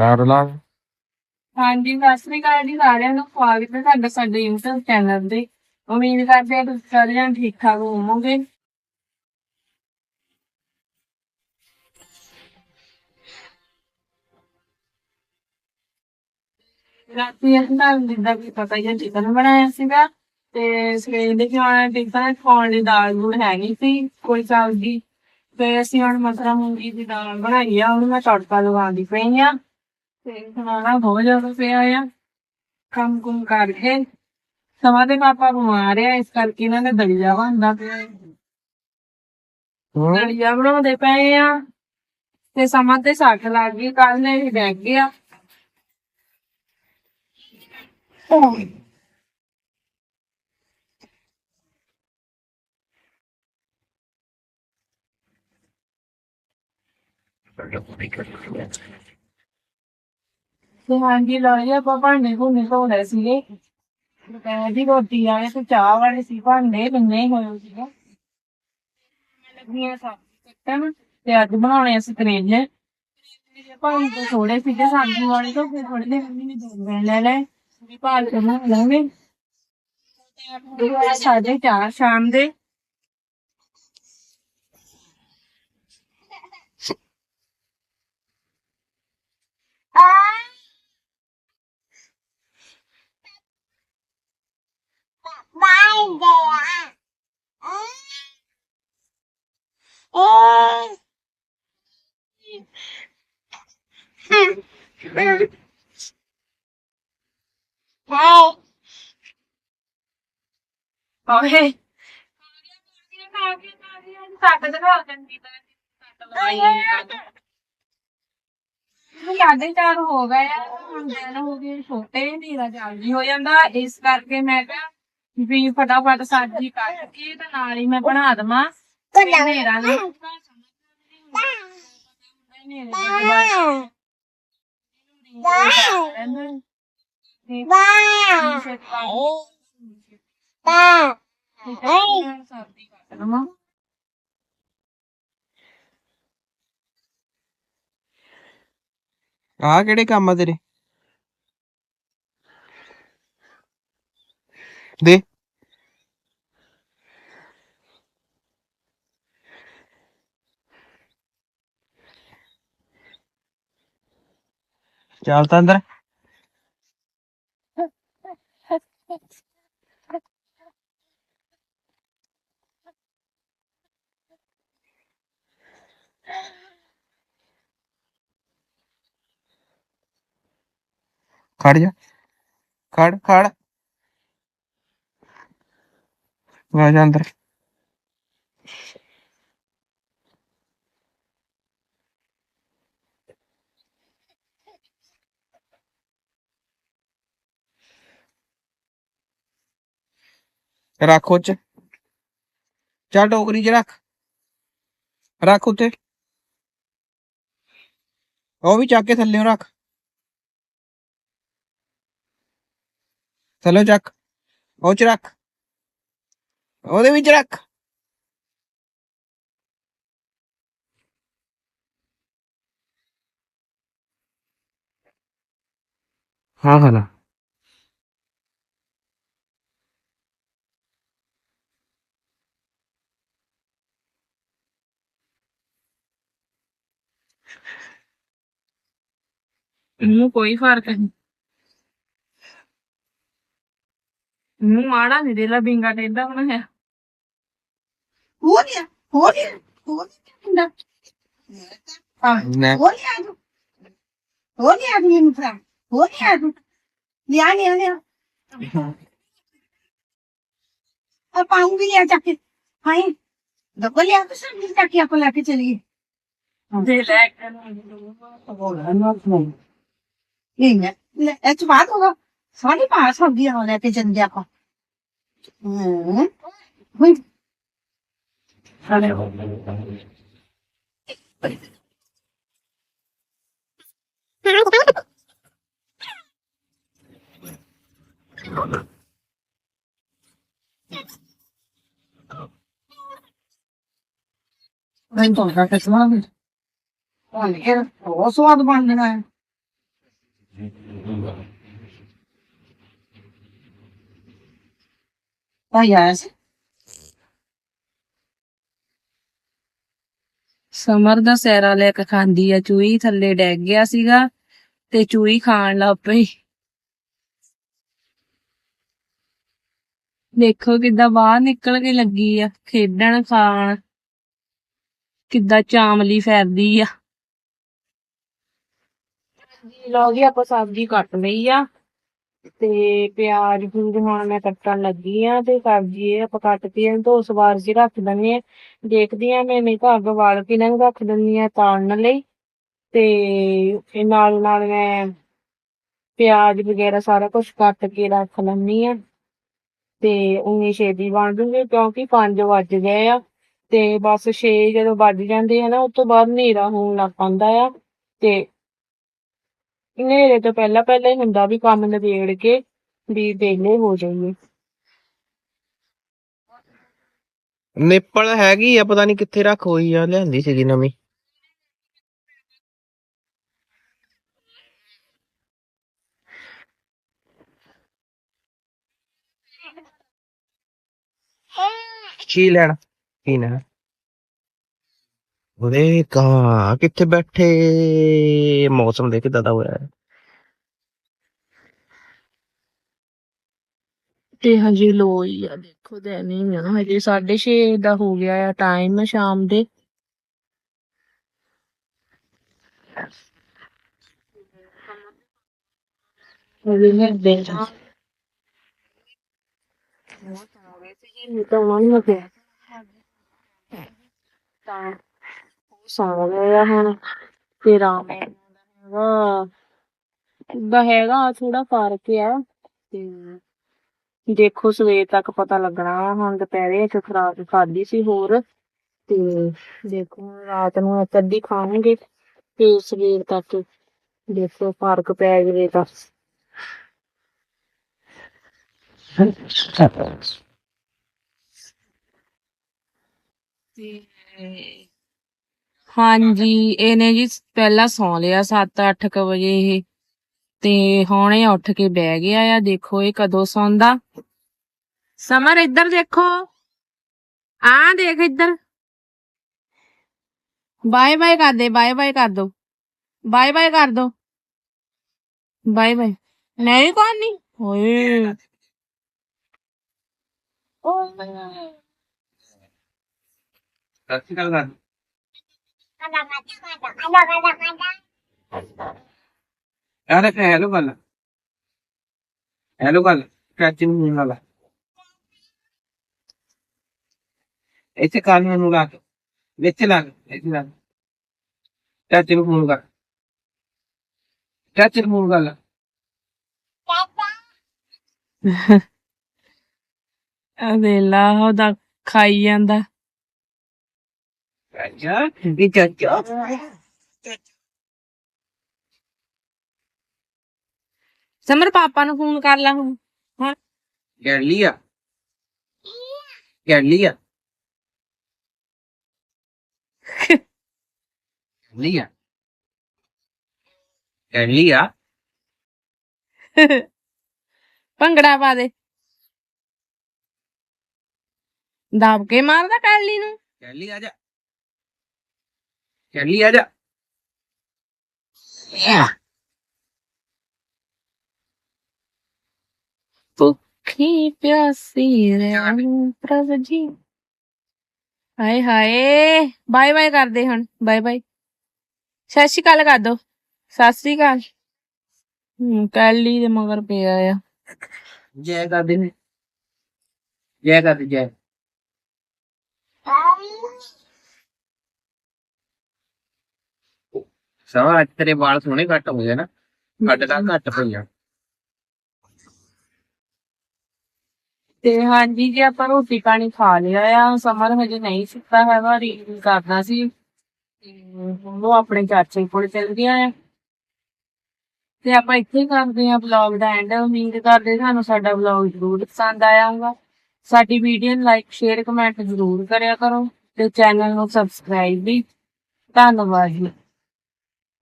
ਕਰ ਲਾ ਹਾਂਜੀ, ਸਤਿ ਸ੍ਰੀ ਅਕਾਲ ਜੀ, ਸਾਰਿਆਂ ਨੂੰ ਸਵਾਗਤ ਹੈ ਤੁਹਾਡਾ ਸਾਡੇ YouTube ਚੈਨਲ ਤੇ। ਉਮੀਦ ਕਰਦੇ ਹਾਂ ਤੁਸੀਂ ਸਾਰੇ ਜਣ ਠੀਕ ਠਾਕ ਹੋਵੋਗੇ। ਰਾਤੀ ਅਸੀਂ ਤਾਂ ਜਿੱਦਾਂ ਕਿ ਪਤਾ ਹੀ ਹੈ ਚਿਕਨ ਬਣਾਇਆ ਸੀਗਾ। ਤੇ ਸਵੇਰ ਦੇ ਖਾਣ ਟਿਫਨ ਖਾਣ ਦੀ ਦਾਲ ਦੂਲ ਹੈਗੀ ਸੀ, ਕੋਈ ਸਬਜ਼ੀ। ਤੇ ਅਸੀਂ ਹੁਣ ਮਸਰਾ ਮੂੰਗੀ ਦੀ ਦਾਲ ਬਣਾਈ ਆ, ਉਹਨੂੰ ਮੈਂ ਤੜਕਾ ਲਗਾਉਂਦੀ ਪਈ ਆ। ਤੇ ਖਾਣਾ ਬਹੁਤ ਜ਼ਿਆਦਾ ਪਿਆ ਆ। ਕੰਮ ਕੁਮ ਕਰਕੇ ਸਮਾਂ ਦੇ ਪਾਪਾ ਬਿਮਾਰ ਆ ਇਸ ਕਰਕੇ ਇਹਨਾਂ ਨੇ ਦਲੀਆ ਬਣਦਾ ਪਿਆ ਹੈ। ਦਲੀਆ ਬਣਾਉਂਦੇ ਪਏ ਆ ਤੇ ਸਮਾਂ ਤੇ ਸੱਟ ਲੱਗ ਗਈ ਕੱਲ ਨੇ ਵੀ ਡੈਗ ਗਿਆ। ਤੇ ਹਾਂਜੀ ਲਾਇਆ ਆਪਾਂ ਭਾਂਡੇ ਭੁੰਨੇ ਧੋ ਲਏ ਸੀਗੇ। ਦੁਪਹਿਰ ਦੀ ਰੋਟੀ ਆਏ ਤੇ ਚਾਹ ਵਾਲੇ ਸੀ, ਭਾਂਡੇ ਕਿੰਨੇ ਹੋਏ ਸੀਗੇ। ਮੈਂ ਲੱਗੀਆਂ ਸਬਜ਼ੀ ਕੱਟਣ ਤੇ ਅੱਜ ਬਣਾਉਣੇ ਅਸੀਂ ਕਰੇਲੇ ਕਰੇਲੇ ਭਾਵੇਂ ਥੋੜੇ ਸੀਗੇ ਸਬਜ਼ੀ ਵਾਲੇ ਤੋਂ ਫਿਰ ਥੋੜੇ ਜਿਹੇ ਮੰਮੀ ਨੇ ਦੋ ਬੈਲ ਲੈ ਲੈ। ਵੀ ਭਾਲ ਕੇ ਬਣਾ ਲਾਂਗੇ ਤੇ ਸਾਡੇ ਚਾਰ ਸ਼ਾਮ ਦੇ। ਓਏ ਸੱਟ ਦਿਖਾ ਚੰਗੀ ਤਰ੍ਹਾਂ ਸੱਟ ਲਵਾਈ ਸਾਢੇ ਚਾਰ ਹੋ ਗਏ ਆ ਹੁਣ ਦਿਨ ਹੋ ਗਏ ਛੋਟੇ ਨੀਰਾ ਜਲਦੀ ਹੋ ਜਾਂਦਾ ਇਸ ਕਰਕੇ ਮੈਂ ਕਿਹਾ ਵੀ ਫਟਾਫਟ ਸਬਜ਼ੀ ਕੱਟ ਕੇ ਤੇ ਨਾਲ ਹੀ ਮੈਂ ਬਣਾ ਦਵਾਂ ਹਨੇਰਾ ਨਾ ਸਬਜ਼ੀ ਕੱਟ ਦਵਾਂ ਆ ਕਿਹੜੇ ਕੰਮ ਆ ਤੇਰੇ ਦੇ ਚੱਲ ਤਾਂ ਅੰਦਰ ਖੜ ਜਾ ਖੜ ਖੜ ਆ ਜਾ ਅੰਦਰ ਰੱਖ ਉੱਚ ਚੱਲ ਟੋਕਰੀ 'ਚ ਰੱਖ ਰੱਖ ਉੱਤੇ ਉਹ ਵੀ ਚੱਕ ਕੇ ਥੱਲੇ ਰੱਖ ਥੱਲੇ ਚੱਕ ਉਹ ਚ ਰੱਖ ਉਹਦੇ ਵਿੱਚ ਰੱਖ। ਹਾਂ ਹਾਂ ਇਹਨੂੰ ਕੋਈ ਫ਼ਰਕ ਨਹੀਂ। ਮੂੰਹ ਮਾੜਾ ਨਹੀਂ ਦੇਲਾ ਬਿੰਗਾ ਟੇਡਾ ਹੁਣ ਹੈ। ਹੋ ਗਿਆ ਹੋ ਗਿਆ ਹੋ ਗਿਆ ਆ ਨਾ ਹੋ ਗਿਆ ਤੂੰ। ਹੋ ਗਿਆ ਤੂੰ ਇਹਨੂੰ ਫੜਾ। ਹੋ ਗਿਆ ਤੂੰ। ਲਿਆ ਲਿਆ ਲਿਆ। ਆ ਪਾਉਂ ਵੀ ਲਿਆ ਚੱਕ ਕੇ। ਲਿਆ ਤਾਂ ਸਭ ਚੱਕ ਕੇ ਆਪਾਂ ਲੈ ਕੇ ਚਲੀਏ। ਦੇ ਲੈ ਕੇ ਨਹੀਂ ਮੈਂ ਲੈ ਇਹ ਚ ਬਾਤ ਹੋਗਾ ਸਾਡੀ ਪਾਸ ਹੋ ਗਈ ਹੋ ਲੈ ਕੇ ਚੰਦੇ ਆਪਾਂ ਹੂੰ ਹੋਈ ਨਹੀਂ ਤਾਂ ਕਾ ਕੇ ਸਵਾਦ ਬਣ ਗਿਆ ਬਹੁਤ ਸਵਾਦ ਬਣ ਜਾਣਾ ਹੈ ਭਾਈ ਆਇਆ ਸੀ ਸਮਰ ਦਾ ਸੈਰਾ ਲੈ ਕੇ ਖਾਂਦੀ ਆ ਚੂਈ ਥੱਲੇ ਡੈਗ ਗਿਆ ਸੀਗਾ ਤੇ ਚੂਈ ਖਾਣ ਲੱਗ ਪਈ। ਦੇਖੋ ਕਿੱਦਾਂ ਬਾਹਰ ਨਿਕਲ ਕੇ ਲੱਗੀ ਆ ਖੇਡਣ ਖਾਣ। ਕਿੱਦਾਂ ਚਾਮਲੀ ਫੈਰਦੀ ਆ। ਲੋ ਜੀ ਆਪਾਂ ਸਬਜ਼ੀ ਕੱਟ ਲਈ ਆ। ਤੇ ਪਿਆਜ਼ ਪੂਜ ਹੁਣ ਮੈਂ ਕੱਟਣ ਲੱਗੀ ਆ ਤੇ ਸਬਜ਼ੀ ਇਹ ਆਪਾਂ ਕੱਟ ਕੇ ਇਹਨੂੰ ਧੋ ਸਵਾਰ ਕੇ ਰੱਖ ਦਿੰਦੇ ਆ। ਦੇਖਦੀ ਆ ਮੈਂ ਨਹੀਂ ਤਾਂ ਅੱਗ ਵਾਲ ਕੇ ਇਹਨਾਂ ਨੂੰ ਰੱਖ ਦਿੰਦੀ ਆ ਤਾਲਣ ਲਈ। ਤੇ ਇਹ ਨਾਲ ਨਾਲ ਮੈਂ ਪਿਆਜ਼ ਵਗੈਰਾ ਸਾਰਾ ਕੁਝ ਕੱਟ ਕੇ ਰੱਖ ਲੈਂਦੀ ਆ। ਤੇ ਉਨੀ ਛੇਤੀ ਬਣ ਜੂਗੀ ਕਿਉਂਕਿ 5 ਵੱਜ ਗਏ ਆ। ਤੇ ਬਸ 6 ਜਦੋਂ ਵੱਜ ਜਾਂਦੇ ਆ ਨਾ, ਉਸ ਤੋਂ ਬਾਅਦ ਹਨੇਰਾ ਹੋਣ ਲੱਗ ਪੈਂਦਾ ਆ। ਤੇ ਹਨੇਰੇ ਤੋਂ ਪਹਿਲਾਂ ਪਹਿਲਾਂ ਹੀ ਹੁੰਦਾ ਵੀ ਕੰਮ ਨਿਬੇੜ ਕੇ ਵੀ ਵਿਹਲੇ ਹੋ ਜਾਈਏ। ਨਿੱਪਲ ਹੈਗੀ ਆ, ਪਤਾ ਨਹੀਂ ਕਿੱਥੇ ਰੱਖ ਹੋਈ ਆ, ਲਿਆਂਦੀ ਸੀਗੀ ਨਵੀਂ। ਕੀ ਲੈਣਾ? ਪੀਣਾ ਉਹਦੇ ਕਾ ਕਿੱਥੇ ਬੈਠੇ? ਮੌਸਮ ਦੇ ਕਿਦਾਂ ਦਾ ਹੋਇਆ ਹੈ। ਤੇ ਹਜੇ ਲੋ ਹੀ ਆ ਦੇਖੋ ਦੇ ਨਹੀਂ ਆ। ਹਜੇ 6:30 ਦਾ ਹੋ ਗਿਆ ਆ ਟਾਈਮ ਸ਼ਾਮ ਦੇ। ਹਜੇ ਮੈਂ ਦੇ ਤਾਂ ਉਹਨਾਂ ਨੂੰ ਕਿਹਾ ਤਾਂ ਉਹ ਸੌਂ ਗਏ ਆ ਹੁਣ ਤੇ ਰਾਮ ਹੈਗਾ ਦਾ ਹੈਗਾ ਥੋੜਾ ਫ਼ਰਕ ਆ ਤੇ ਦੇਖੋ ਸਵੇਰ ਤੱਕ ਪਤਾ ਲੱਗਣਾ। ਹੁਣ ਦੁਪਹਿਰੇ ਇੱਕ ਖਰਾਕ ਖਾਧੀ ਸੀ ਹੋਰ ਤੇ ਦੇਖੋ ਰਾਤ ਨੂੰ ਇੱਕ ਅੱਧੀ ਖਾਵਾਂਗੇ ਤੇ ਸਵੇਰ ਤੱਕ ਦੇਖੋ ਫ਼ਰਕ ਪੈ ਜਾਵੇ ਤਾਂ ਤੇ ਹਾਂਜੀ, ਇਹਨੇ ਜੀ ਪਹਿਲਾਂ ਸੌਂ ਲਿਆ 7-8 ਕ ਵਜੇ ਇਹ। ਤੇ ਹੁਣ ਇਹ ਉੱਠ ਕੇ ਬਹਿ ਗਿਆ ਆ, ਦੇਖੋ ਇਹ ਕਦੋਂ ਸੌਂਦਾ। ਸਮਰ, ਇੱਧਰ ਦੇਖੋ। ਆ ਦੇਖ ਇੱਧਰ। ਬਾਏ ਬਾਏ ਕਰ ਦੇ, ਬਾਏ ਬਾਏ ਕਰ ਦੋ। ਬਾਏ ਬਾਏ ਕਰ ਦੋ। Bye bye. ਨਹੀਂ ਕਰਨੀ ਓਏ। ਸੱਚੀ ਗੱਲ ਕਰ ਯਾਰ ਇਹ ਹੈਲੋ ਗੱਲ। ਹੈਲੋ ਗੱਲ ਚਾਚੀ ਨੂੰ ਮਿਲਣ ਵਾਲਾ ਇੱਥੇ ਕਾਨੂੰਨ ਨੂੰ ਲਾ ਕੇ? ਵਿੱਚ ਲਾ ਕੇ, ਇੱਥੇ ਲਾ ਕੇ। ਨੂੰ ਫੋਨ ਕਰ ਚਾਚੀ ਨੂੰ ਫੋਨ ਕਰ ਲਾ। ਅਵੇਲਾ ਉਹਦਾ ਖਾਈ ਜਾਂਦਾ। ਚਾਚਾ ਵੀ ਚਾਚਾ ਸਮਰ ਪਾਪਾ ਨੂੰ ਫੋਨ ਕਰ ਲਾ ਹੁਣ ਕਰ ਲਿਆ ਕਰ ਲਿਆ ਲਿਆ ਕਰ ਲਿਆ ਭੰਗੜਾ ਪਾ ਦੇ ਦਾਬ ਕੇ ਮਾਰਦਾ ਕਾਲੀ ਨੂੰ ਕਰ ਲਿਆ ਜਾ ਕਰ ਲਿਆ ਜਾ ਭੁੱਖੀ ਪਿਆਸੀ ਰਹਿ ਪ੍ਰਭ ਜੀ ਹਾਏ ਹਾਏ ਬਾਏ ਬਾਏ ਕਰਦੇ ਹੁਣ। ਬਾਏ ਬਾਏ ਸਤਿ ਸ਼੍ਰੀ ਅਕਾਲ ਕਰ ਦੋ। ਸਤਿ ਸ਼੍ਰੀ ਅਕਾਲ। ਹੂੰ ਕਾਲੀ ਦੇ ਮਗਰ ਪਿਆ ਆ। ਜੈ ਕਰ ਦੇ ਨੇ। ਜੈ ਕਰ ਦੇ ਜੈ। ਸਵਾ ਅੱਜ ਤੇਰੇ ਵਾਲ ਸੋਹਣੇ ਘੱਟ ਹੋ ਗਏ ਨਾ। ਕੱਟ ਦਾ ਘੱਟ ਪਈਆਂ। ਤੇ ਹਾਂਜੀ, ਜੀ ਆਪਾਂ ਰੋਟੀ ਪਾਣੀ ਖਾ ਲਿਆ ਆ ਸਮਰ ਹਜੇ ਨਹੀਂ ਸੁੱਤਾ ਹੈਗਾ ਰੀਡਿੰਗ ਕਰਦਾ ਸੀ। ਉਹ ਆਪਣੇ ਚਾਚੇ ਕੋਲ ਚਲ ਗਿਆ ਆ। ਤੇ ਆਪਾਂ ਇੱਥੇ ਕਰਦੇ ਆ ਵਲੌਗ ਦਾ ਐਂਡ ਉਮੀਦ ਕਰਦੇ ਤੁਹਾਨੂੰ ਸਾਡਾ ਵਲੌਗ ਜ਼ਰੂਰ ਪਸੰਦ ਆਇਆ ਹੋਊਗਾ। ਸਾਡੀ ਵੀਡੀਓ ਨੂੰ ਲਾਈਕ ਸ਼ੇਅਰ ਕਮੈਂਟ ਜ਼ਰੂਰ ਕਰਿਆ ਕਰੋ। ਤੇ ਚੈਨਲ ਨੂੰ ਸਬਸਕ੍ਰਾਈਬ ਵੀ। ਧੰਨਵਾਦ ਜੀ।